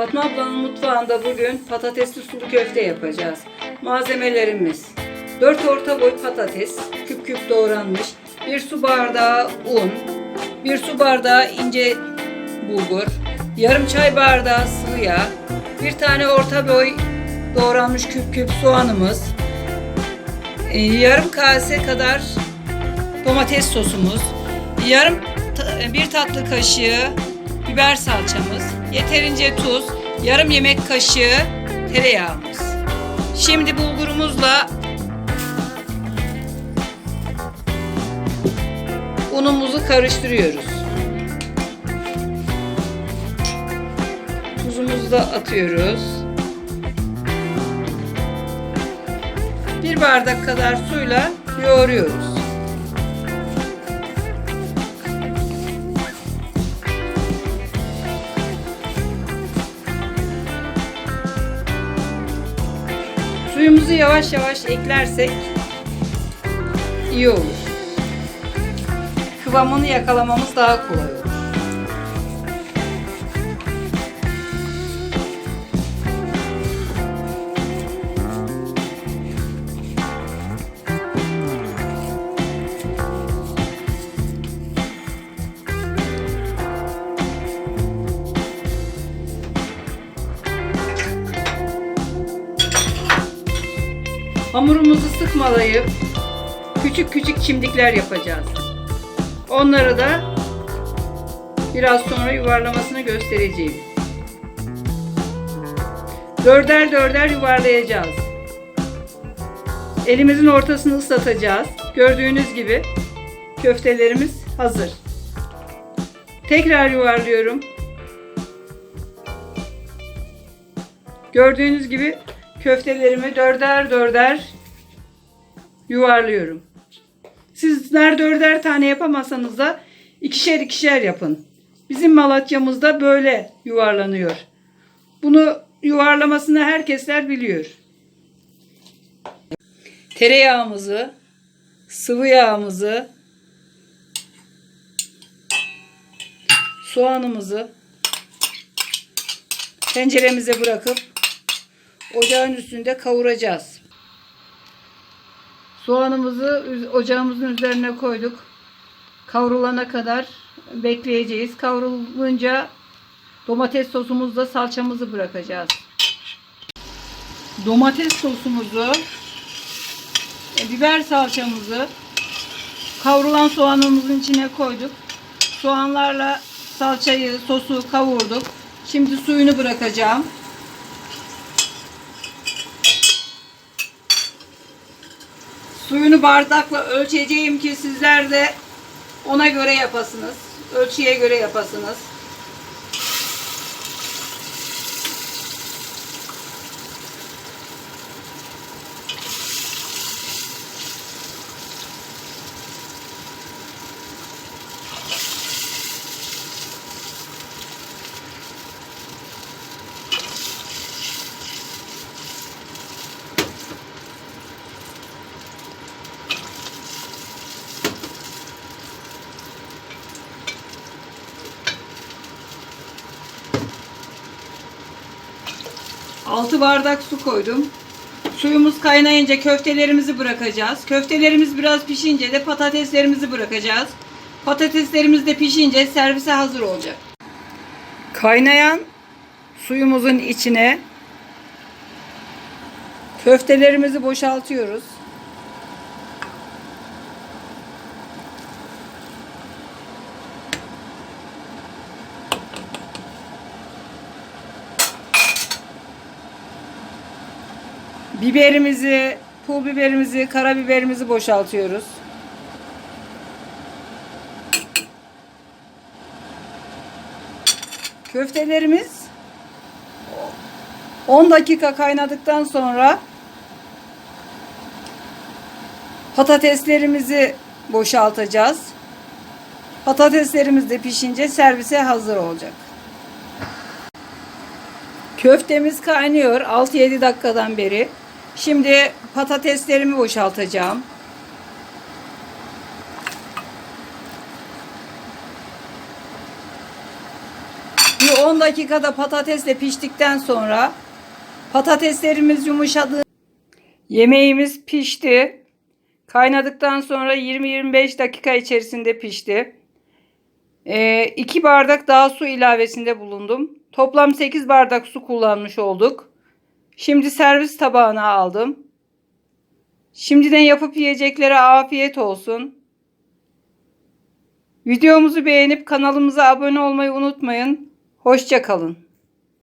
Fatma ablanın mutfağında bugün patatesli sulu köfte yapacağız. Malzemelerimiz 4 orta boy patates, küp küp doğranmış, 1 su bardağı un, 1 su bardağı ince bulgur, yarım çay bardağı sıvı yağ, 1 tane orta boy doğranmış küp küp soğanımız, e, yarım kase kadar domates sosumuz, yarım bir tatlı kaşığı biber salçamız, yeterince tuz, yarım yemek kaşığı tereyağımız. Şimdi bulgurumuzla unumuzu karıştırıyoruz. Tuzumuzu da atıyoruz. Bir bardak kadar suyla yoğuruyoruz. Suyumuzu yavaş yavaş eklersek iyi olur. Kıvamını yakalamamız daha kolay olur. Hamurumuzu sıkmalayıp küçük küçük çimdikler yapacağız. Onları da biraz sonra yuvarlamasını göstereceğim. Dörder dörder yuvarlayacağız. Elimizin ortasını ıslatacağız. Gördüğünüz gibi köftelerimiz hazır. Tekrar yuvarlıyorum. Gördüğünüz gibi köftelerimi dörder dörder yuvarlıyorum. Sizler dörder tane yapamasanız da ikişer ikişer yapın. Bizim Malatya'mızda böyle yuvarlanıyor. Bunu yuvarlamasını herkesler biliyor. Tereyağımızı, sıvı yağımızı, soğanımızı tenceremize bırakıp ocağın üstünde kavuracağız. Soğanımızı ocağımızın üzerine koyduk. Kavrulana kadar bekleyeceğiz. Kavrulunca domates sosumuzla salçamızı bırakacağız. Domates sosumuzu, e, biber salçamızı kavrulan soğanımızın içine koyduk. Soğanlarla salçayı, sosu kavurduk. Şimdi suyunu bırakacağım. Suyunu bardakla ölçeceğim ki sizler de ona göre yapasınız. Ölçüye göre yapasınız. Altı bardak su koydum. Suyumuz kaynayınca köftelerimizi bırakacağız. Köftelerimiz biraz pişince de patateslerimizi bırakacağız. Patateslerimiz de pişince servise hazır olacak. Kaynayan suyumuzun içine köftelerimizi boşaltıyoruz. Biberimizi, pul biberimizi, karabiberimizi boşaltıyoruz. Köftelerimiz 10 dakika kaynadıktan sonra patateslerimizi boşaltacağız. Patateslerimiz de pişince servise hazır olacak. Köftemiz kaynıyor 6-7 dakikadan beri. Şimdi patateslerimi boşaltacağım. Şimdi 10 dakikada patatesle piştikten sonra patateslerimiz yumuşadı. Yemeğimiz pişti. Kaynadıktan sonra 20-25 dakika içerisinde pişti. 2 bardak daha su ilavesinde bulundum. Toplam 8 bardak su kullanmış olduk. Şimdi servis tabağına aldım. Şimdiden yapıp yiyeceklere afiyet olsun. Videomuzu beğenip kanalımıza abone olmayı unutmayın. Hoşça kalın.